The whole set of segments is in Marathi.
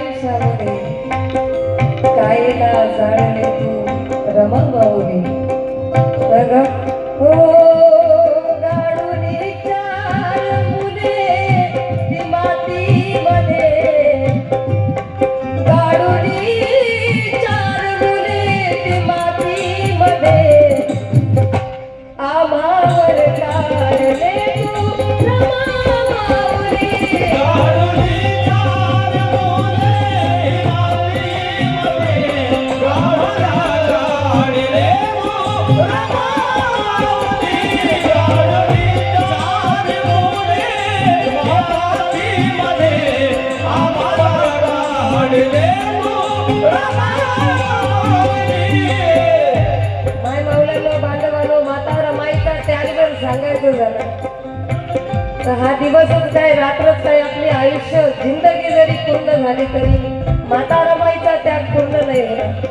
विचारे कायला जाणले तू रमंगवले रगम हो गाडून चार मुले ती मातीमध्ये गाडून चार मुले ती मातीमध्ये आम्हावर काढले माय माता रमाईचा त्याग सांगायचं झालं तर हा दिवसच काय रात्रच काय आपली आयुष्य जिंदगी जरी पूर्ण झाली तरी माता रमाईचा त्याग पूर्ण नाही होणार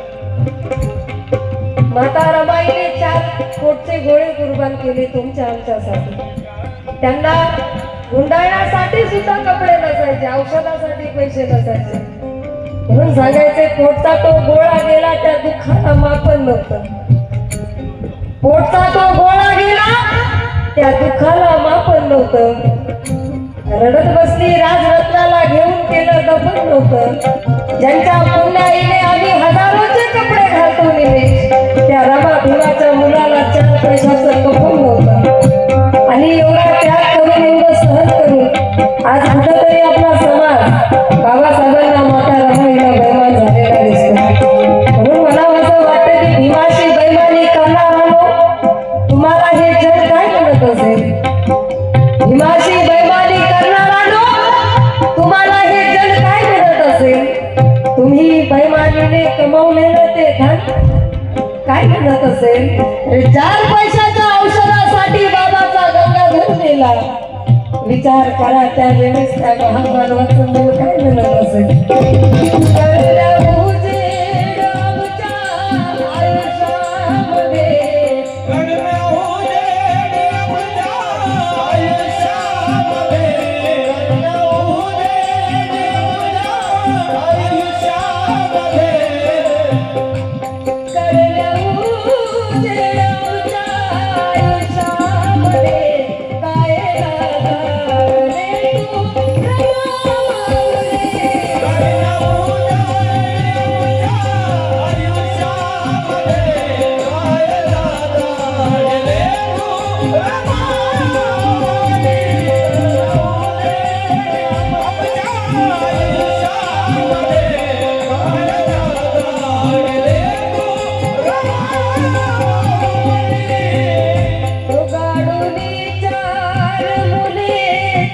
माता रमाईने चार कोटचे गोळे कुर्बान केले तुमच्या आमच्यासाठी. त्यांना गुंडाळण्यासाठी सुद्धा कपडे नसायचे औषधासाठी पैसे नसायचे म्हणून सांगायचे पोटचा तो गोळा गेला त्या दुःखाला मापन नव्हतं. पोटचा तो गोळा गेला त्या दुःखाला मापन नव्हतं. रडत बसली राजरत्नाला घेऊन केलं दफन नव्हतं. ज्यांच्या पुण्याईने आम्ही हजारोचे कपडे घालतो नेले त्या रमा भीमाच्या मुलाला चार पैशाचं कपड नव्हतं. आणि एवढा त्याग करून एवढं सहन करून आज कुठंतरी बाबासाहेबांना रमाईला बैमान झालेला दिसतो. म्हणून मला असं वाटतं की भीमाशी बैमानी तुम्हाला हे जग काय म्हणत असेल? भीमाशी बैमानी तुम्हाला हे जग काय म्हणत असेल? तुम्ही बैमानीने कमवलेलं ते धन काय म्हणत असेल? चार पैशाच्या औषधासाठी बाबाचा गंगाधर नेला विचार करा त्यावेळेस त्या महामानवाचं मन काय म्हणत असेल?